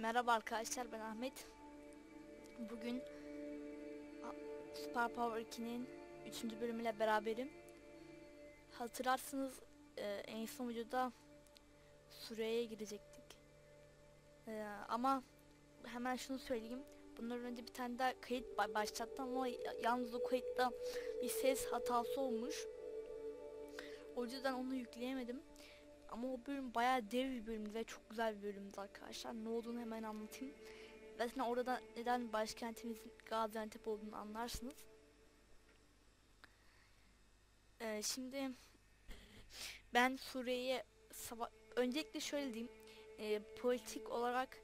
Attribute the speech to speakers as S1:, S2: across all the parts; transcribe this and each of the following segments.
S1: Merhaba arkadaşlar ben Ahmet. Bugün Super Power 2'nin 3. bölümüyle beraberim. Hatırlarsınız e, en son videoda Suriye'ye gidecektik. E, ama hemen şunu söyleyeyim. Bundan önce bir tane daha kayıt ba- başlattım ama ya- yalnız o kayıtta bir ses hatası olmuş. O yüzden onu yükleyemedim. Ama o bölüm bayağı dev bir bölümdü ve çok güzel bir bölümdü arkadaşlar. Ne olduğunu hemen anlatayım. Zaten orada neden başkentimizin Gaziantep olduğunu anlarsınız. Ee, şimdi ben Suriye'ye öncelikle şöyle diyeyim. Ee, politik olarak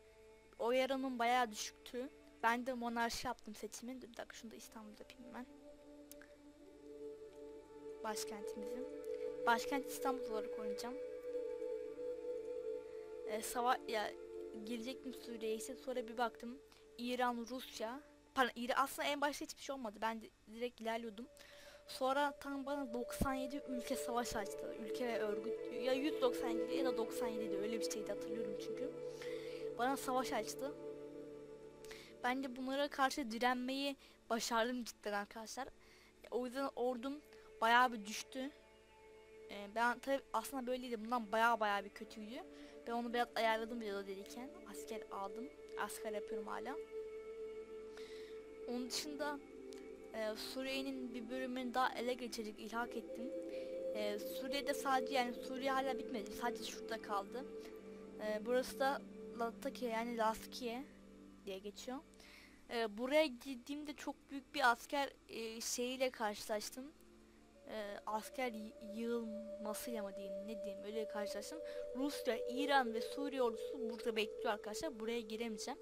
S1: oy oranım bayağı düşüktü. Ben de monarşi yaptım seçimi. Dur bir dakika şunu da İstanbul'da yapayım ben. Başkentimizin. Başkent İstanbul olarak oynayacağım e, sava ya girecektim Suriye'ye ise sonra bir baktım İran, Rusya. Pardon İran aslında en başta hiçbir şey olmadı. Ben de direkt ilerliyordum. Sonra tam bana 97 ülke savaş açtı. Ülke ve örgüt. Ya 197 ya da 97 öyle bir şeydi hatırlıyorum çünkü. Bana savaş açtı. Ben de bunlara karşı direnmeyi başardım cidden arkadaşlar. O yüzden ordum bayağı bir düştü. Ee, ben tabi aslında böyleydi bundan bayağı bayağı bir kötüydü ben onu biraz ayarladım videoda dediyken. Asker aldım. Asker yapıyorum hala. Onun dışında e, Suriye'nin bir bölümünü daha ele geçirecek ilhak ettim. E, Suriye'de sadece yani Suriye hala bitmedi. Sadece şurada kaldı. E, burası da Latakia yani Laskiye diye geçiyor. E, buraya gittiğimde çok büyük bir asker e, şeyiyle karşılaştım. E, asker yığılmasıyla mı diyeyim ne diyeyim öyle karşılaştım. Rusya, İran ve Suriye ordusu burada bekliyor arkadaşlar. Buraya giremeyeceğim.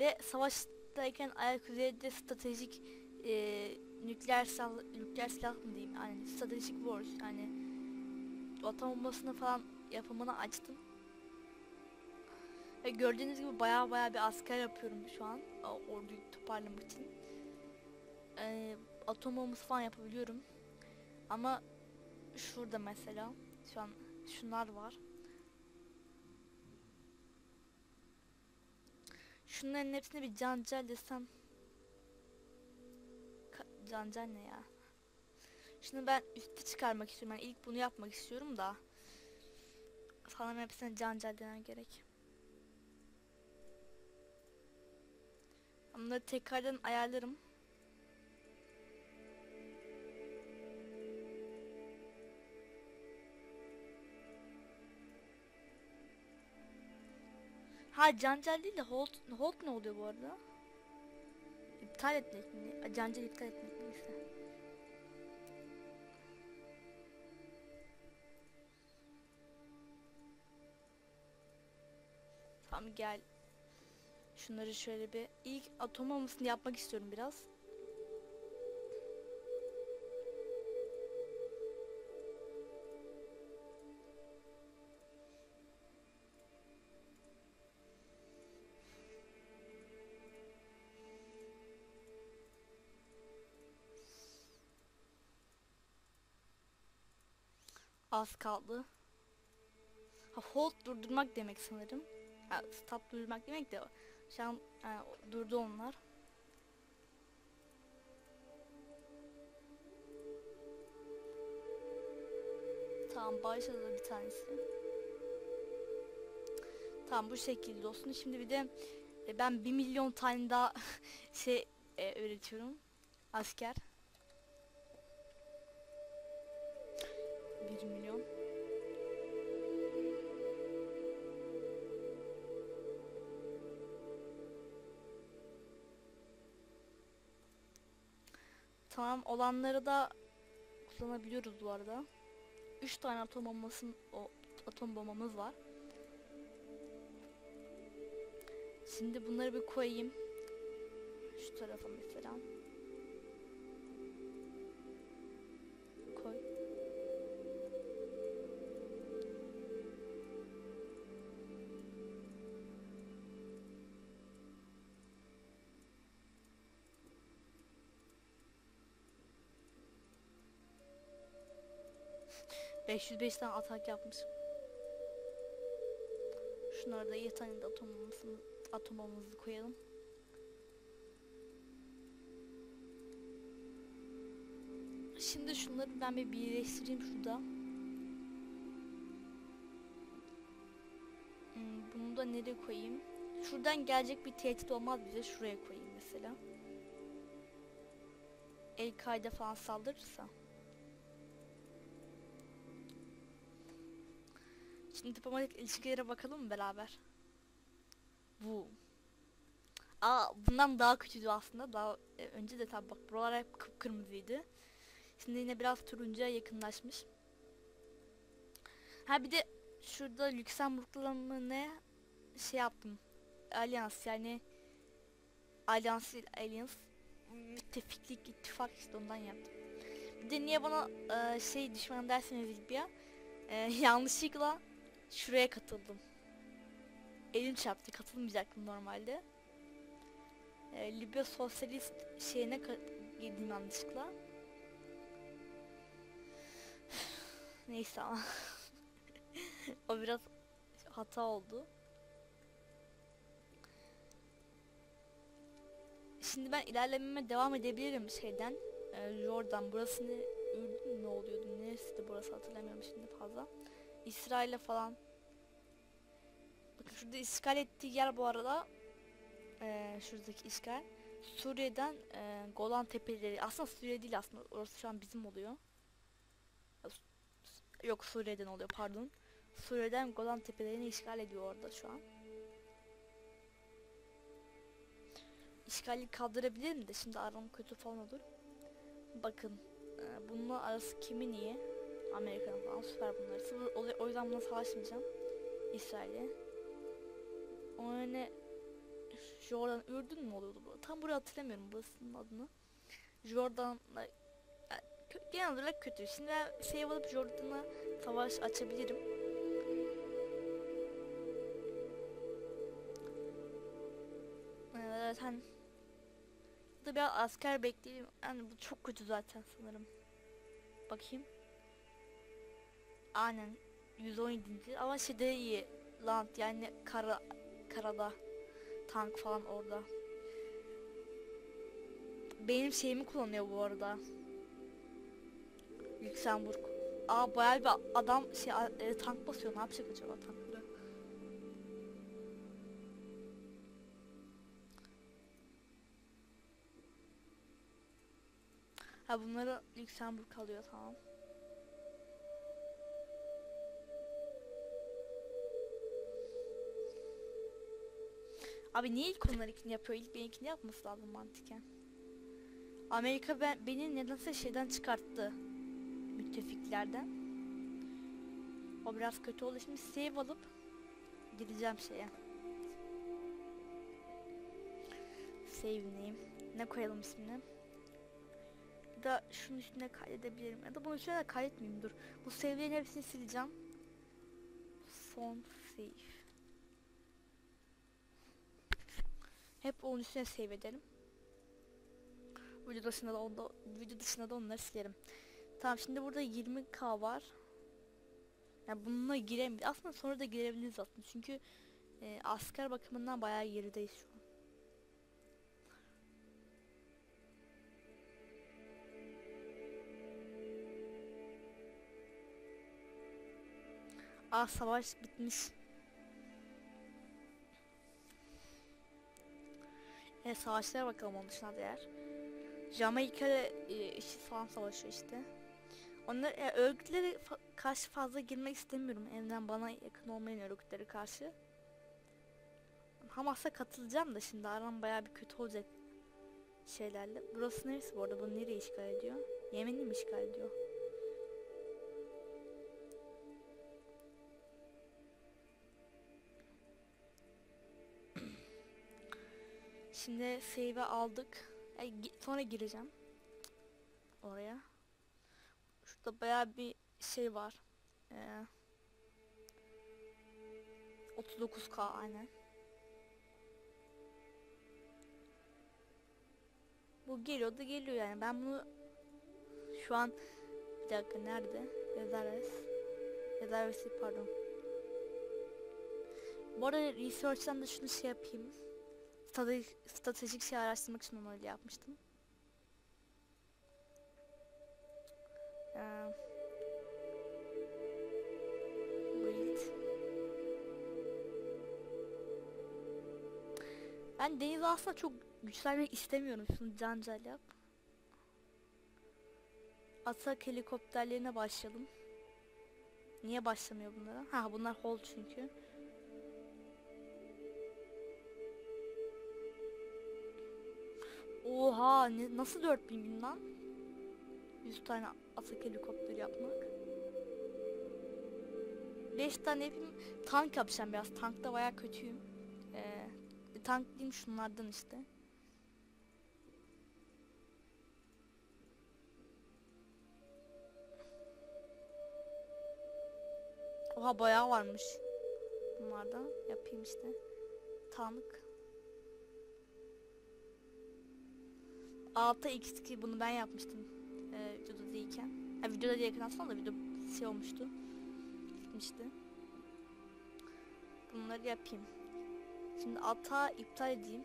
S1: Ve savaştayken ayak üzerinde stratejik e, nükleer silah, nükleer silah mı diyeyim? Yani stratejik wars yani atom bombasını falan yapımını açtım. Ve gördüğünüz gibi baya baya bir asker yapıyorum şu an orduyu toparlamak için. E, atom bombası falan yapabiliyorum. Ama şurada mesela şu an şunlar var. Şunların hepsine bir cancel desem. Ka- cancel ne ya? Şimdi ben üstü çıkarmak istiyorum. Yani ilk bunu yapmak istiyorum da. Sanırım hepsine cancel demem gerek. Bunları tekrardan ayarlarım. Ha cancel değil de hold, hold ne oluyor bu arada? İptal etmek mi? Cancel iptal etmek neyse. Tamam gel. Şunları şöyle bir ilk atom bombasını yapmak istiyorum biraz. Az kaldı. Ha, hold durdurmak demek sanırım. Ha, stop durdurmak demek de şu an ha, durdu onlar. Tamam başladı bir tanesi. Tamam bu şekilde olsun. Şimdi bir de e, ben bir milyon tane daha şey e, üretiyorum. Asker. 1 milyon. Tamam olanları da kullanabiliyoruz bu arada. 3 tane atom bombasın o atom bombamız var. Şimdi bunları bir koyayım. Şu tarafa mesela. ...505 tane atak yapmışım. Şunlarda iyi tane de atom bombasını atom bombamızı koyalım. Şimdi şunları ben bir birleştireyim şurada. Hmm, bunu da nereye koyayım? Şuradan gelecek bir tehdit olmaz bize. Şuraya koyayım mesela. El-Kaide falan saldırırsa. Şimdi diplomatik ilişkilere bakalım mı beraber? Bu. Aa bundan daha kötüydü aslında. Daha e, önce de tabi bak buralar hep kıpkırmızıydı. Şimdi yine biraz turuncuya yakınlaşmış. Ha bir de şurada Lüksemburg'la mı ne şey yaptım. Alyans yani değil Alyans müttefiklik ittifak işte ondan yaptım. Bir de niye bana e, şey düşman derseniz Libya e, yanlışlıkla şuraya katıldım. Elim çarptı katılmayacaktım normalde. E, Libya sosyalist şeyine girdim yanlışlıkla. Neyse ama o biraz hata oldu. Şimdi ben ilerlememe devam edebilirim şeyden. Ee, Jordan burası ne? Mü oluyordu? Neresi de burası hatırlamıyorum şimdi fazla. İsrail'e falan. Bakın şurada işgal ettiği yer bu arada. Ee, şuradaki işgal. Suriye'den e, Golan Tepeleri. Aslında Suriye değil aslında. Orası şu an bizim oluyor. Yok Suriye'den oluyor pardon. Suriye'den Golan Tepelerini işgal ediyor orada şu an. İşgali kaldırabilir mi de şimdi aram kötü falan olur. Bakın e, bununla arası kimin iyi? Amerika'nın falan süper bunlar. Sıfır, o, yüzden buna savaşmayacağım. İsrail'e. O yöne Jordan Ürdün mü oluyordu bu? Tam burayı hatırlamıyorum burasının adını. Jordan'la genel olarak kötü. Şimdi ben şey alıp Jordan'a savaş açabilirim. Ee, Zaten Burada biraz asker bekleyelim. Yani bu çok kötü zaten sanırım. Bakayım. Aynen. 117. Ama şeyde iyi. Land yani kara karada tank falan orada. Benim şeyimi kullanıyor bu arada. Lüksemburg. Aa bayağı bir adam şey e, tank basıyor. Ne yapacak acaba tankları? Ha bunları Lüksemburg alıyor tamam. Abi niye ilk onlarınkini yapıyor? İlk benimkini yapması lazım mantıken. Amerika ben, beni nedense şeyden çıkarttı. Müttefiklerden. O biraz kötü oldu. Şimdi save alıp gideceğim şeye. Save name. Ne koyalım ismini? Ya da şunun üstüne kaydedebilirim. Ya da bunun üstüne de kaydetmeyeyim dur. Bu save'lerin hepsini sileceğim. Son save. Hep onun üstüne save edelim. Video dışında da onda, video dışında da onları silerim. Tamam şimdi burada 20k var. Yani bununla girem aslında sonra da girebiliriz aslında çünkü e, asker bakımından bayağı gerideyiz şu an. Aa savaş bitmiş. E, savaşlara bakalım onun dışında değer. Jamaika ile e, işi falan savaşıyor işte. Onlar e, örgütlere fa- karşı fazla girmek istemiyorum. Evden bana yakın olmayan örgütlere karşı. Hamas'a katılacağım da şimdi aram bayağı bir kötü olacak şeylerle. Burası neresi bu arada? Bunu nereye işgal ediyor? Yemen'i mi işgal ediyor? Şimdi save'e aldık. Gi- sonra gireceğim. Oraya. Şurada bayağı bir şey var. Ee, 39k aynen. Bu geliyor da geliyor yani. Ben bunu şu an bir dakika nerede? Reserves. Reserves değil, pardon. Bu arada research'tan da şunu şey yapayım. Stratejik, şey araştırmak için onu öyle yapmıştım. Ee. Ben denize aslında çok güçlenmek istemiyorum. Şunu cancal yap. Atak helikopterlerine başlayalım. Niye başlamıyor bunlara? Ha bunlar hold çünkü. Oha ne, nasıl 4000 bin lan? 100 tane atak helikopteri yapmak. 5 tane yapayım. Tank yapacağım biraz. Tankta baya kötüyüm. Ee, tank diyeyim şunlardan işte. Oha bayağı varmış. Bunlardan yapayım işte. Tank. 6 x bunu ben yapmıştım. Ee, videoda değilken. Ha videoda değilken aslında da video şey olmuştu. Gitmişti. Bunları yapayım. Şimdi ata iptal edeyim.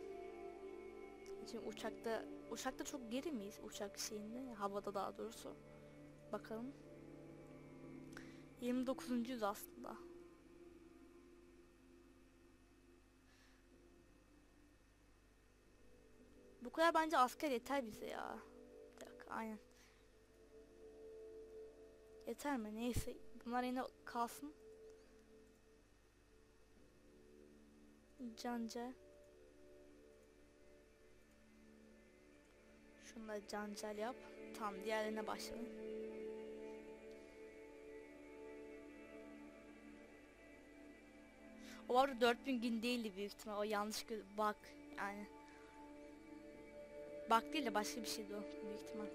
S1: Şimdi uçakta uçakta çok geri miyiz uçak şeyinde? Havada daha doğrusu. Bakalım. 29. yüz aslında. Bu kadar bence asker yeter bize ya. Bir aynen. Yeter mi? Neyse. Bunlar yine kalsın. Canca. Şunları cancel yap. Tam diğerlerine başlayalım. O arada 4000 gün değildi büyük ihtimal. O yanlış bak yani. Bak değil de başka bir şeydi o büyük ihtimal.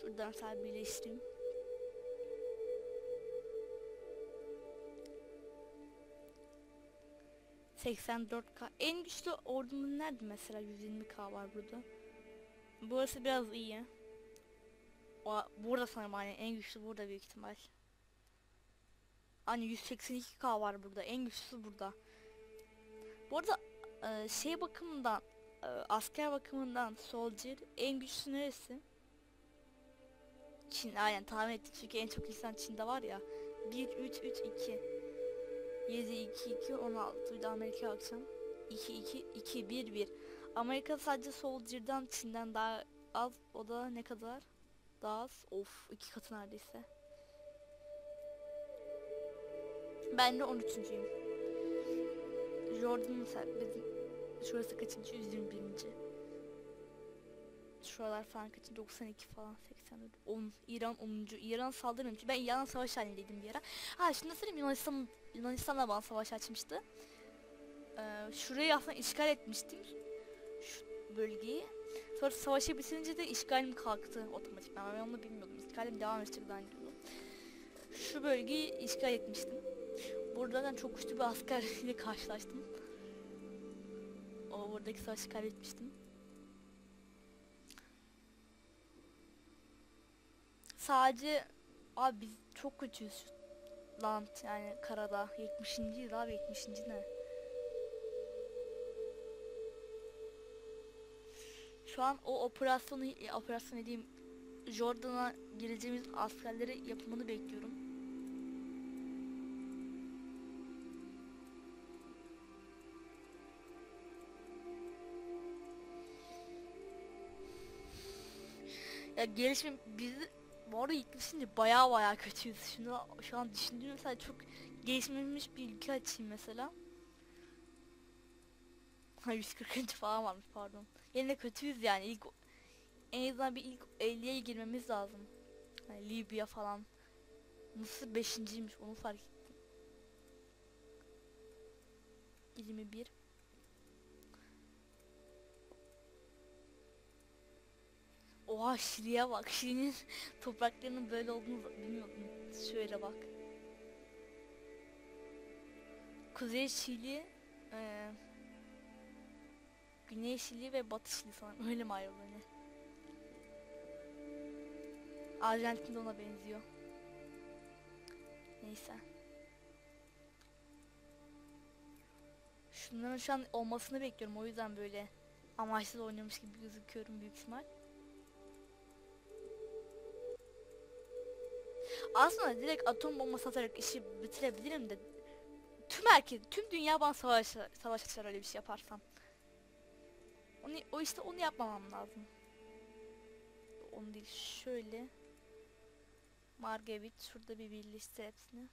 S1: Şuradan sadece birleştireyim. ...84k. En güçlü ordumuz nerede mesela? 120k var burada. Burası biraz iyi. Burada sanırım hani en güçlü burada büyük ihtimal. Hani 182k var burada. En güçlüsü burada. Bu arada e, şey bakımından e, asker bakımından soldier en güçlüsü neresi? Çin aynen tahmin ettim çünkü en çok insan Çin'de var ya. 1 3 3 2 7 2 2 16 bir Amerika akşam 2 2 2 1 1 Amerika sadece Soldier'dan Çin'den daha az o da ne kadar? Daha az. Of iki katı neredeyse. Ben de 13.yüm. Jordan mesela bizim şurası kaçıncı? 121. Şuralar falan kaçıncı? 92 falan 84. 10. İran 10. İran saldırmamış. Ben İran savaş halindeydim bir ara. Ha şimdi söyleyeyim Yunanistan Yunanistan'la bana savaş açmıştı. Ee, şurayı aslında işgal etmiştim. Şu bölgeyi. Sonra savaşı bitirince de işgalim kalktı otomatik. Ben onu bilmiyordum. İşgalim devam edecek zannediyordum. Şu bölgeyi işgal etmiştim. Buradan çok güçlü bir askerle karşılaştım. O buradaki savaşı kaybetmiştim. Sadece abi biz çok kötüyüz land yani karada 70. yıl abi 70. ne? Şu an o operasyonu e, operasyon dediğim Jordan'a gireceğimiz askerleri yapımını bekliyorum. Ya gelişme bizi bu arada ilk düşünce baya baya kötüyüz. Şunu şu an düşündüğüm mesela çok gelişmemiş bir ülke açayım mesela. Ha 140. falan varmış pardon. Yine de kötüyüz yani ilk en azından bir ilk 50'ye girmemiz lazım. Yani Libya falan. Mısır 5.ymiş onu fark ettim. 21 Oha Şili'ye bak. Şili'nin topraklarının böyle olduğunu bilmiyordum. Şöyle bak. Kuzey Şili e, Güney Şili ve Batı Şili sanırım. Öyle mi ayrılıyor ne? Arjantin de ona benziyor. Neyse. Şunların şu an olmasını bekliyorum. O yüzden böyle amaçsız oynuyormuş gibi gözüküyorum büyük ihtimal. Aslında direkt atom bombası atarak işi bitirebilirim de tüm herkes, tüm dünya bana savaş, savaş açar öyle bir şey yaparsam. Onu, o işte onu yapmamam lazım. Onu değil şöyle. Margevit şurada bir birleştir hepsini.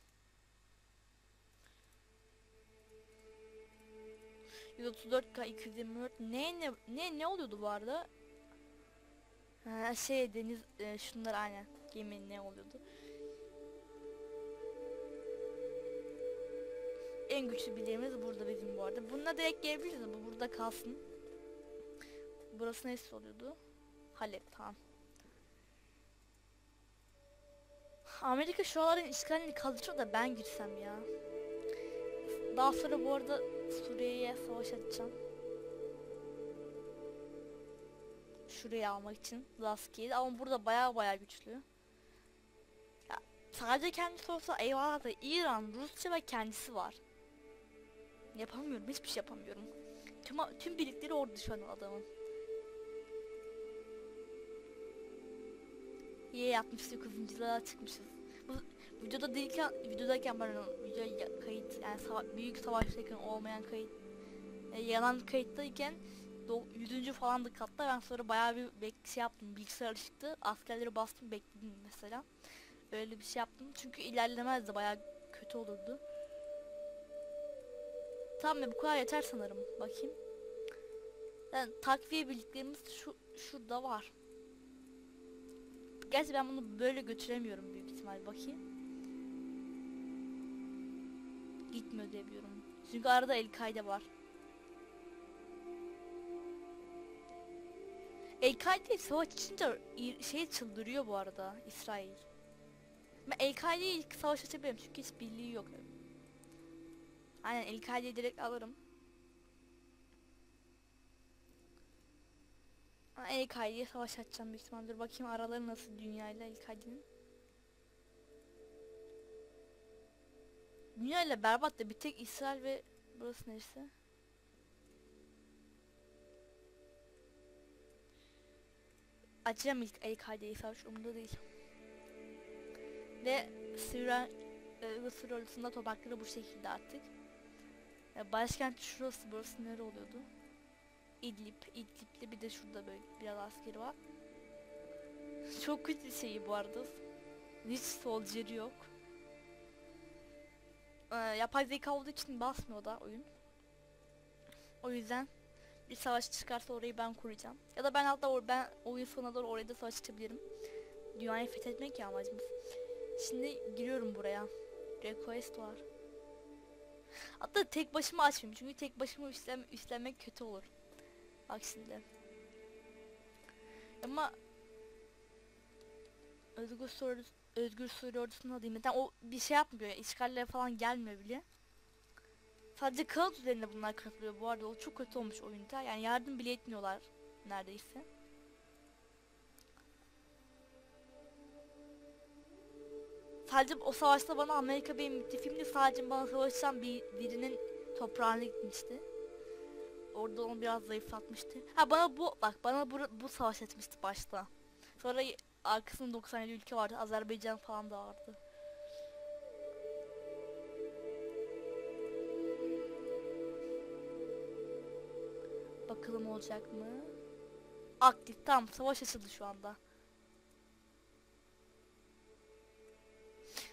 S1: 134K 224 ne ne ne ne oluyordu bu arada? Ha, şey deniz e, şunlar aynen gemi ne oluyordu? En güçlü birliğimiz burada bizim bu arada. Bununla direkt gelebiliriz bu burada kalsın. Burası neresi oluyordu? Halep tamam. Amerika şuraların işgalini kaldırıyor da ben gitsem ya. Daha sonra bu arada Suriye'ye savaş açacağım. Şurayı almak için Laski'yi ama burada baya baya güçlü. Ya, sadece kendisi olsa eyvallah da İran, Rusya ve kendisi var. Yapamıyorum hiçbir şey yapamıyorum. Tüm, tüm birlikleri orada şu an adamın. Ye 69. yıla çıkmışız. Bu videoda değilken videodayken pardon video kayıt yani sava- büyük savaştayken olmayan kayıt e, yalan kayıttayken do- 100. falan da katta ben sonra bayağı bir bek şey yaptım bilgisayar çıktı askerleri bastım bekledim mesela öyle bir şey yaptım çünkü ilerlemezdi bayağı kötü olurdu tamam ya bu kadar yeter sanırım bakayım yani takviye birliklerimiz şu şurada var Gerçi ben bunu böyle götüremiyorum büyük ihtimal bakayım. Gitmiyor diye. Çünkü arada El Kaide var. El Kaide savaş içince şey çıldırıyor bu arada İsrail. Ben El ilk savaş açabilirim çünkü hiç birliği yok. Aynen El Kaide'yi direkt alırım. El Kaide'ye savaş açacağım büyük ihtimalle. Dur bakayım araları nasıl dünyayla El Kaide'nin. Dünya ile berbat da bir tek İsrail ve burası neresi? Açacağım ilk El Kaide'yi savaş umurumda değil. Ve Suriye e, ordusunda toprakları bu şekilde artık. E, başkent şurası burası nere oluyordu? İdlib, İdlib'li bir de şurada böyle biraz askeri var. Çok kötü şeyi bu arada. Hiç soldier yok. Ee, yapay zeka olduğu için basmıyor da oyun. O yüzden bir savaş çıkarsa orayı ben kuracağım. Ya da ben hatta or ben oyun sonuna doğru oraya da savaş açabilirim. Dünyayı fethetmek ya amacımız. Şimdi giriyorum buraya. Request var. Hatta tek başıma açmayayım çünkü tek başıma üstlen üstlenmek kötü olur. Bak şimdi. Ama Özgür Soru Özgür Suriye ordusunu alayım. Neden o bir şey yapmıyor ya. işgaller falan gelmiyor bile. Sadece kağıt üzerinde bunlar kırılıyor bu arada. O çok kötü olmuş oyunda. Yani yardım bile etmiyorlar neredeyse. Sadece o savaşta bana Amerika benim müttefiğimdi. Sadece bana savaşan bir birinin toprağına gitmişti. Orada onu biraz zayıflatmıştı. Ha bana bu bak bana bu, bu savaş etmişti başta. Sonra arkasında 97 ülke vardı. Azerbaycan falan da vardı. Bakalım olacak mı? Aktif tam savaş açıldı şu anda.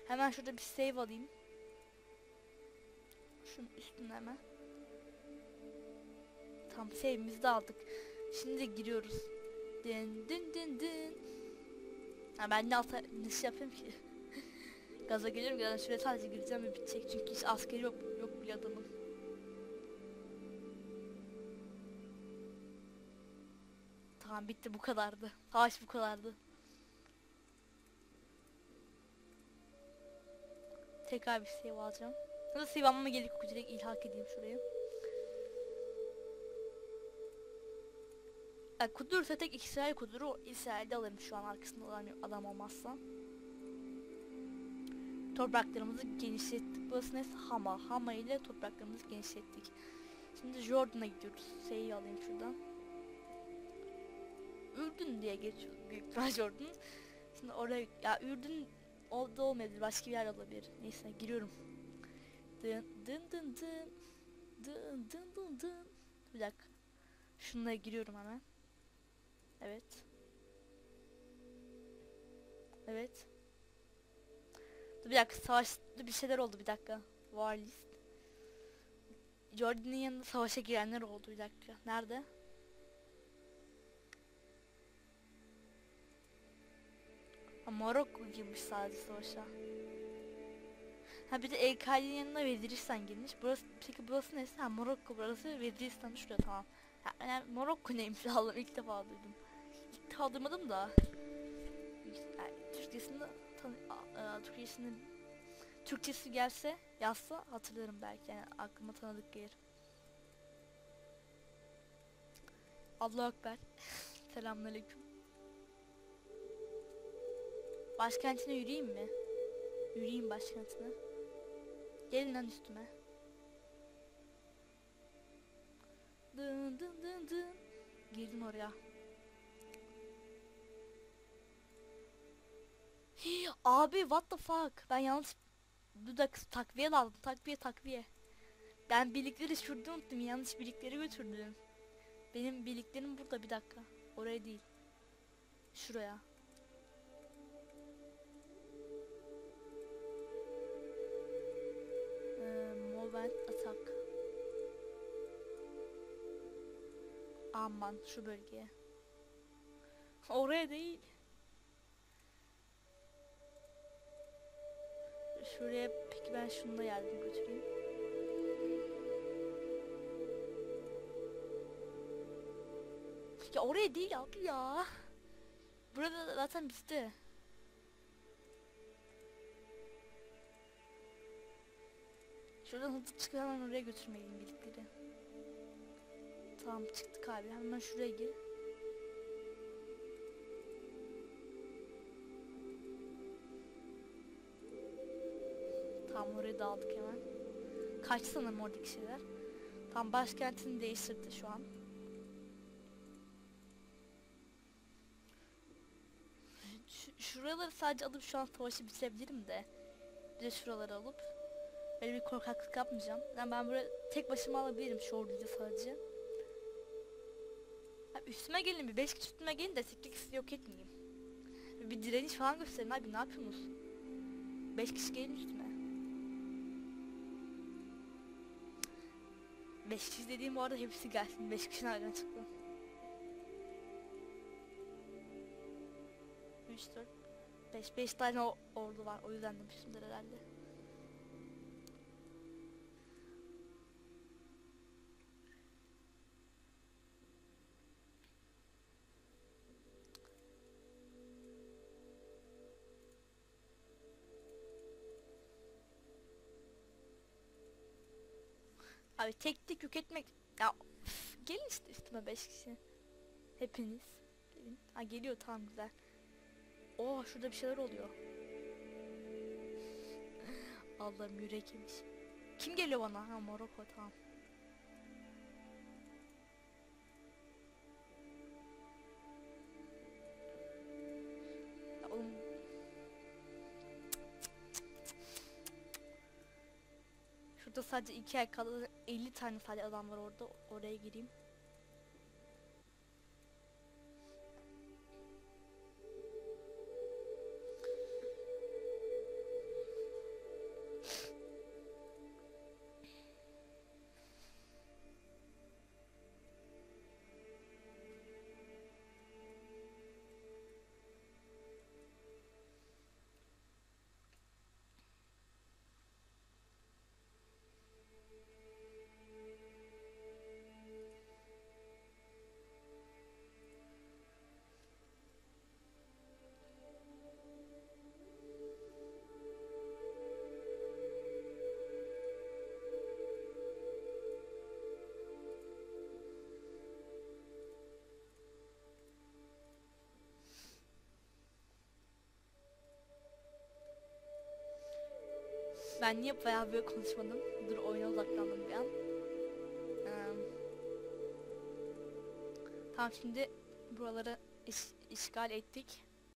S1: Hemen şurada bir save alayım. Şunun üstüne hemen. Tam save'imizi de aldık. Şimdi giriyoruz. Din din din din. Ha ben ne alta ne şey yapayım ki? Gaza geliyorum yani şuraya sadece gireceğim ve bitecek çünkü hiç askeri yok yok bir adamın. Tamam bitti bu kadardı. Savaş bu kadardı. Tekrar bir save alacağım. Da save almama gerek yok direkt ilhak edeyim şuraya. Yani kudursa tek İsrail kuduru İsrail'de alayım şu an arkasında olan adam olmazsa. Topraklarımızı genişlettik. Burası neyse Hama. Hama ile topraklarımızı genişlettik. Şimdi Jordan'a gidiyoruz. Şeyi alayım şuradan. Ürdün diye geçiyor büyük ihtimal Jordan. Şimdi oraya ya Ürdün o da olmayabilir. Başka bir yer olabilir. Neyse giriyorum. Dın dın dın dın. Dın dın dın dın. Bir dakika. Şunlara giriyorum hemen. Evet. Evet. Dur bir dakika savaşta bir şeyler oldu bir dakika. War list. Jordan'ın yanında savaşa girenler oldu bir dakika. Nerede? Ha, girmiş sadece savaşa. Ha bir de El-Kaide'nin yanına Veziristan girmiş. Burası, peki burası neresi? Ha Marokko burası Veziristan'da şurada tamam. Ha, yani Marokko neymiş Allah'ım ilk defa duydum. Duymadım da. Yani, Türkçesini e, Türkçesini Türkçesi gelse yazsa hatırlarım belki yani aklıma tanıdık gelir. Allahu Ekber. Selamünaleyküm. Başkentine yürüyeyim mi? Yürüyeyim başkentine. Gelin lan üstüme. Dın dın dın dın. Girdim oraya. Abi what the fuck? Ben yanlış bir dakika takviye aldım. Takviye takviye. Ben birlikleri şurada unuttum. Yanlış birlikleri götürdüm. Benim birliklerim burada bir dakika. Oraya değil. Şuraya. Ee, Movement Attack. Aman şu bölgeye. Oraya değil. Şuraya peki ben şunu da yardım götüreyim. Ya oraya değil abi ya. Burada zaten bizde. Şuradan hızlı çıkıp hemen oraya götürmeliyim birlikleri. Tamam çıktık abi. Hemen şuraya gir. Tamam orayı da aldık hemen. Kaç sanırım oradaki şeyler. Tam başkentini değiştirdi şu an. Şu, şuraları sadece alıp şu an savaşı bitirebilirim de. Bir de şuraları alıp böyle bir korkaklık yapmayacağım. Yani ben buraya tek başıma alabilirim şu orduyla sadece. Abi üstüme gelin bir 5 kişi üstüme gelin de siklik sizi yok etmeyeyim. Bir direniş falan gösterin abi ne yapıyorsunuz? 5 kişi gelin üstüme. 5 kişi dediğim bu arada hepsi gelsin. 5 kişi nereden çıktı? 3, 4, 5. 5 tane ordu var. O yüzden demişimdir herhalde. Tek tek yük etmek... Ya üf, gelin işte üstüme 5 kişi. Hepiniz. Gelin. Ha geliyor tamam güzel. Oo şurada bir şeyler oluyor. Allah'ım yürek yemiş. Kim geliyor bana? Ha Morocco tamam. Sadece iki ay kaldı. 50 tane sadece adam var orada. Oraya gireyim. Ben niye bayağı böyle konuşmadım? Dur oyuna odaklandım bir an. Ee, tamam şimdi buraları iş- işgal ettik.